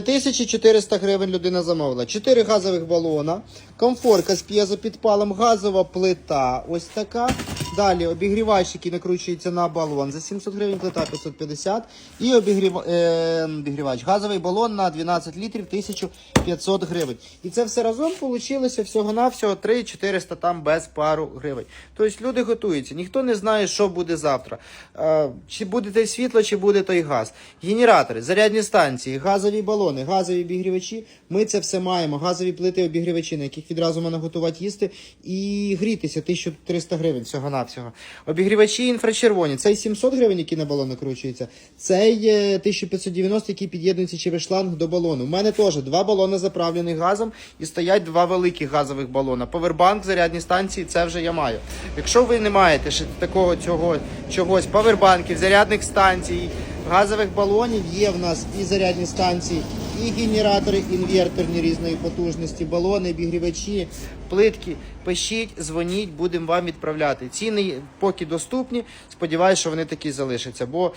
3400 гривень людина замовила. 4 газових балона, комфорка з п'єзопідпалом, газова плита. Ось така. Далі обігрівач, який накручується на балон за 700 гривень, плита 550. І обігрів... е... обігрівач. Газовий балон на 12 літрів 1500 гривень. І це все разом вийшло всього-навсього 3400 там без пару гривень. Тобто люди готуються. Ніхто не знає, що буде завтра. Е, Чи буде те світло, чи буде той газ. Генератори, зарядні станції, газові балони, газові обігрівачі. Ми це все маємо. Газові плити обігрівачі, на яких відразу можна готувати їсти і грітися 1300 гривень всього-навсього. Обігрівачі інфрачервоні. Цей 700 гривень, який на балон накручується. Цей е, 1590, який під'єднується через шланг до балону. У мене теж два балони заправлені газом і стоять два великих газових балона. Повербанк, зарядні станції, це вже я маю. Якщо ви не маєте ще такого цього чогось, повербанків, зарядних станцій, газових балонів, є в нас і зарядні станції, і генератори інверторні різної потужності, балони, обігрівачі, плитки. Пишіть, дзвоніть, будемо вам відправляти. Ціни поки доступні. Сподіваюся, що вони такі залишаться. Бо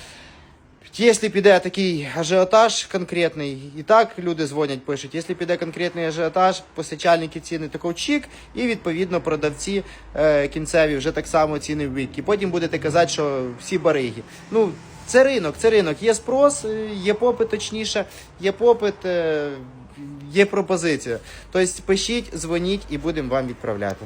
Якщо піде такий ажіотаж конкретний, і так люди дзвонять, пишуть. Якщо піде конкретний ажіотаж, постачальники ціни такого чік, і відповідно продавці е, кінцеві вже так само ціни в. І потім будете казати, що всі бариги. Ну, це ринок, це ринок. Є спрос, е, є попит, точніше, є попит, е, є пропозиція. Тобто пишіть, дзвоніть і будемо вам відправляти.